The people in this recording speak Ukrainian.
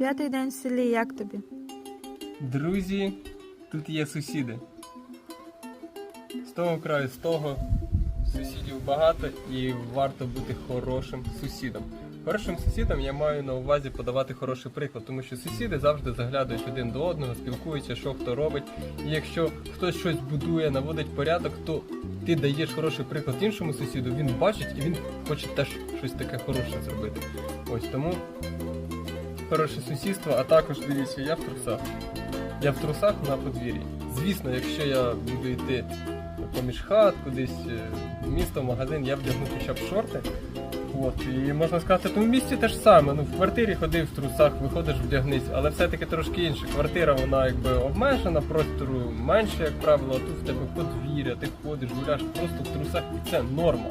П'ятий день в селі, як тобі? Друзі, тут є сусіди. З того краю, з того сусідів багато і варто бути хорошим сусідом. Хорошим сусідом я маю на увазі подавати хороший приклад, тому що сусіди завжди заглядають один до одного, спілкуються, що хто робить. І якщо хтось щось будує, наводить порядок, то ти даєш хороший приклад іншому сусіду, він бачить і він хоче теж щось таке хороше зробити. Ось тому хороше сусідство, а також дивіться, я в трусах. Я в трусах на подвір'ї. Звісно, якщо я буду йти поміж хат, кудись е, в місто, в магазин, я вдягну хоча б шорти. От, і можна сказати, в тому місці те ж саме. Ну, в квартирі ходив в трусах, виходиш, вдягнись, але все-таки трошки інше. Квартира вона якби обмежена, простору менше, як правило, а тут в тебе подвір'я, ти ходиш, гуляш просто в трусах, і це норма.